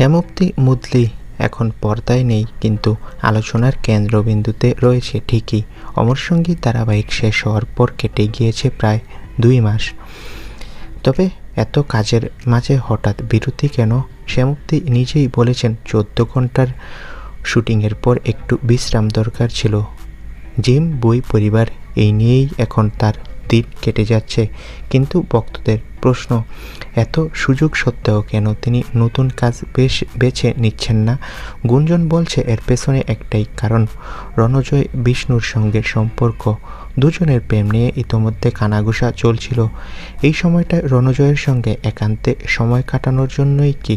শ্যামপ্তি মুদলি এখন পর্দায় নেই, কিন্তু আলোচনার কেন্দ্রবিন্দুতে রয়েছে ঠিকই। অমর সংগীত ধারাবাহিক শেষ হওয়ার পর কেটে গিয়েছে প্রায় দুই মাস। তবে এত কাজের মাঝে হঠাৎ বিরতি কেন? শ্যামপ্তি নিজেই বলেছেন, চোদ্দ ঘণ্টার শুটিংয়ের পর একটু বিশ্রাম দরকার ছিল। জিম, বই, পরিবার, এই নিয়েই এখন তার দিন কেটে যাচ্ছে। কিন্তু ভক্তদের প্রশ্ন, এত সুযোগ সত্ত্বেও কেন তিনি নতুন কাজ বেশ বেছে নিচ্ছেন না? গুঞ্জন বলছে, এর পেছনে একটাই কারণ, রণজয় বিষ্ণুর সঙ্গে সম্পর্ক। দুজনের প্রেম নিয়ে ইতোমধ্যে কানাঘুষা চলছিল। এই সময়টা রণজয়ের সঙ্গে একান্তে সময় কাটানোর জন্যই কি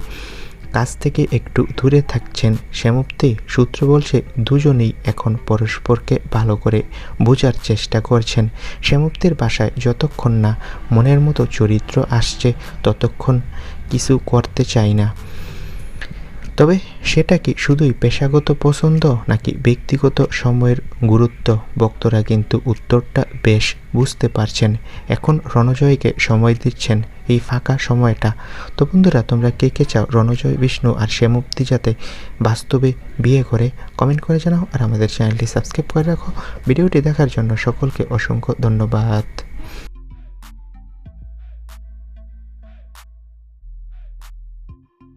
কাছ থেকে একটু দূরে থাকছেন সেমপ্তি সূত্র বলছে, দুজনেই এখন পরস্পরকে ভালো করে বোঝার চেষ্টা করছেন। সেমপ্তির বাসায় যতক্ষণ না মনের মতো চরিত্র আসছে, ততক্ষণ কিছু করতে চাই না। তবে সেটা কি শুধুই পেশাগত পছন্দ নাকি ব্যক্তিগত সময়ের গুরুত্ব? ভক্তরা কিন্তু উত্তরটা বেশ বুঝতে পারছেন। এখন রণজয়কে সময় দিচ্ছেন এই ফাঁকা সময়টা। তো বন্ধুরা, তোমরা কে কে চাও রণজয়, বিষ্ণু আর শ্যামুক্তি যাতে বাস্তবে বিয়ে করে কমেন্ট করে জানাও আর আমাদের চ্যানেলটি সাবস্ক্রাইব করে রাখো। ভিডিওটি দেখার জন্য সকলকে অসংখ্য ধন্যবাদ।